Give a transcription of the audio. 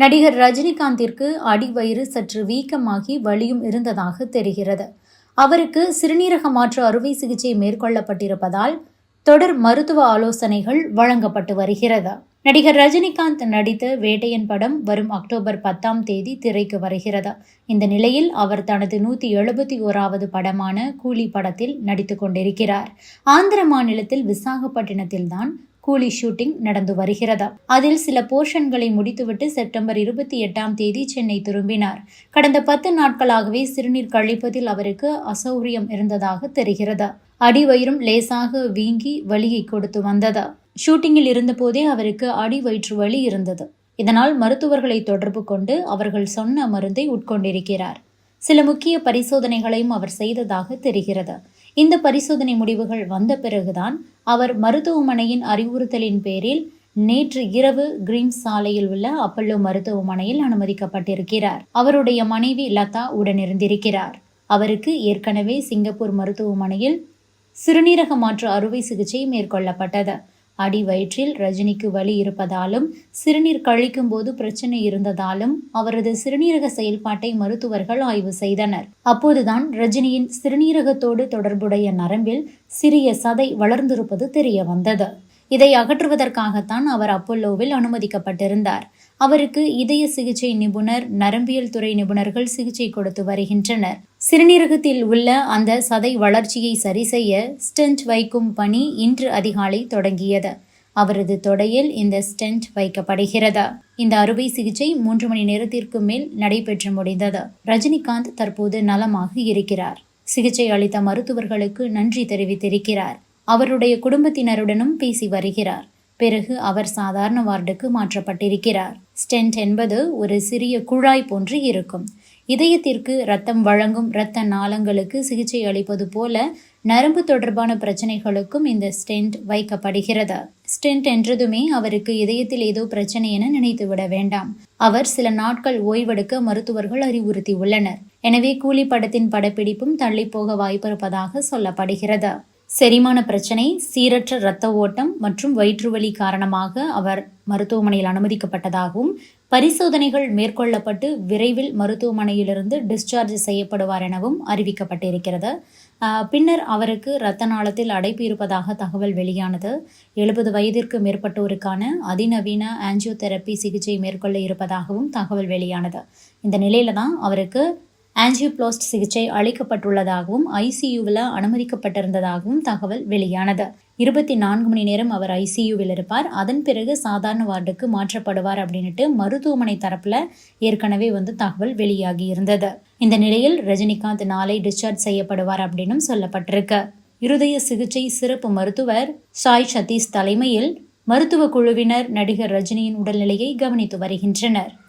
நடிகர் ரஜினிகாந்திற்கு அடிவயிறு சற்று வீக்கமாகி வலியும் இருந்ததாக தெரிகிறது. அவருக்கு சிறுநீரக மாற்று அறுவை சிகிச்சை மேற்கொள்ளப்பட்டிருப்பதால் தொடர் மருத்துவ ஆலோசனைகள் வழங்கப்பட்டு வருகிறது. நடிகர் ரஜினிகாந்த் நடித்த வேட்டையன் படம் வரும் அக்டோபர் பத்தாம் தேதி திரைக்கு வருகிறது. இந்த நிலையில் அவர் தனது நூத்தி எழுபத்தி ஓராவது படமான கூலி படத்தில் நடித்து கொண்டிருக்கிறார். ஆந்திர மாநிலத்தில் விசாகப்பட்டினத்தில்தான் கூலி ஷூட்டிங் நடந்து வருகிறது. அதில் சில போர்ஷன்களை முடித்துவிட்டு செப்டம்பர் இருபத்தி எட்டாம் தேதி சென்னை திரும்பினார். கடந்த பத்து நாட்களாகவே சிறுநீர் கழிப்பதில் அவருக்கு அசௌகரியம் இருந்ததாக தெரிகிறது. அடிவயிறும் லேசாக வீங்கி வலியை கொடுத்து வந்தது. ஷூட்டிங்கில் இருந்தபோதே அவருக்கு அடி வயிற்று வலி இருந்தது. இதனால் மருத்துவர்களை தொடர்பு கொண்டு அவர்கள் சொன்ன மருந்தை உட்கொண்டிருக்கிறார். சில முக்கிய பரிசோதனைகளையும் அவர் செய்ததாக தெரிகிறது. இந்த பரிசோதனை முடிவுகள் வந்த பிறகுதான் அவர் மருத்துவமனையின் அறிவுறுத்தலின் பேரில் நேற்று இரவு கிரீம்ஸ் சாலையில் உள்ள அப்பல்லோ மருத்துவமனையில் அனுமதிக்கப்பட்டிருக்கிறார். அவருடைய மனைவி லதா உடனிருந்திருக்கிறார். அவருக்கு ஏற்கனவே சிங்கப்பூர் மருத்துவமனையில் சிறுநீரக மாற்று அறுவை சிகிச்சை மேற்கொள்ளப்பட்டது. அடி வயிற்றில் ரஜினிக்கு வலி இருப்பதாலும் சிறுநீர் கழிக்கும் போது பிரச்சனை இருந்ததாலும் அவரது சிறுநீரக செயல்பாட்டை மருத்துவர்கள் ஆய்வு செய்தனர். அப்போதுதான் ரஜினியின் சிறுநீரகத்தோடு தொடர்புடைய நரம்பில் சிறிய சதை வளர்ந்திருப்பது தெரிய வந்தது இதை அகற்றுவதற்காகத்தான் அவர் அப்பல்லோவில் அனுமதிக்கப்பட்டிருந்தார். அவருக்கு இதய சிகிச்சை நிபுணர் நரம்பியல் துறை நிபுணர்கள் சிகிச்சை கொடுத்து வருகின்றனர். சிறுநீரகத்தில் உள்ள அந்த சதை வளர்ச்சியை சரி செய்ய ஸ்டென்ட் வைக்கும் பணி இன்று அதிகாலை தொடங்கியது. அவரது தொடையில் இந்த ஸ்டென்ட் வைக்கப்படுகிறது. இந்த அறுவை சிகிச்சை மூன்று மணி நேரத்திற்கு மேல் நடைபெற்று முடிந்தது. ரஜினிகாந்த் தற்போது நலமாக இருக்கிறார். சிகிச்சை அளித்த மருத்துவர்களுக்கு நன்றி தெரிவித்திருக்கிறார். அவருடைய குடும்பத்தினருடனும் பேசி வருகிறார். பிறகு அவர் சாதாரண வார்டுக்கு மாற்றப்பட்டிருக்கிறார். ஸ்டென்ட் என்பது ஒரு சிறிய குழாய் போன்று இருக்கும். இதயத்திற்கு ரத்தம் வழங்கும் இரத்த நாளங்களுக்கு சிகிச்சை அளிப்பது போல நரம்பு தொடர்பான பிரச்சனைகளுக்கும் இந்த ஸ்டென்ட் வைக்கப்படுகிறது. ஸ்டென்ட் என்றதுமே அவருக்கு இதயத்தில் ஏதோ பிரச்சனை என நினைத்துவிட வேண்டாம். அவர் சில நாட்கள் ஓய்வெடுக்க மருத்துவர்கள் அறிவுறுத்தி உள்ளனர் எனவே கூலி படத்தின் படப்பிடிப்பும் தள்ளிப்போக போக வாய்ப்பிருப்பதாக சொல்லப்படுகிறது. செரிமான பிரச்சனை சீரற்ற இரத்த ஓட்டம் மற்றும் வயிற்றுவலி காரணமாக அவர் மருத்துவமனையில் அனுமதிக்கப்பட்டதாகவும் பரிசோதனைகள் மேற்கொள்ளப்பட்டு விரைவில் மருத்துவமனையிலிருந்து டிஸ்சார்ஜ் செய்யப்படுவார் எனவும் அறிவிக்கப்பட்டிருக்கிறது. பின்னர் அவருக்கு இரத்த நாளத்தில் அடைப்பு இருப்பதாக தகவல் வெளியானது. எழுபது வயதிற்கு மேற்பட்டோருக்கான அதிநவீன ஆன்ஜியோதெரப்பி சிகிச்சை மேற்கொள்ள இருப்பதாகவும் தகவல் வெளியானது. இந்த நிலையில தான் அவருக்கு ஆஞ்சியோபிளாஸ்ட் சிகிச்சை அளிக்கப்பட்டுள்ளதாகவும் ஐசியூவில் அனுமதிக்கப்பட்டிருந்ததாகவும் தகவல் வெளியானது. இருபத்தி நான்கு மணி நேரம் அவர் ஐசியூவில் இருப்பார். அதன் பிறகு சாதாரண வார்டுக்கு மாற்றப்படுவார் அப்படின்ட்டு மருத்துவமனை தரப்பில் ஏற்கனவே வந்து தகவல் வெளியாகி இருந்தது. இந்த நிலையில் ரஜினிகாந்த் நாளை டிஸ்சார்ஜ் செய்யப்படுவார் அப்படின்னும் சொல்லப்பட்டிருக்கு. இருதய சிகிச்சை சிறப்பு மருத்துவர் சாய் சதீஷ் தலைமையில் மருத்துவ குழுவினர் நடிகர் ரஜினியின் உடல்நிலையை கவனித்து வருகின்றனர்.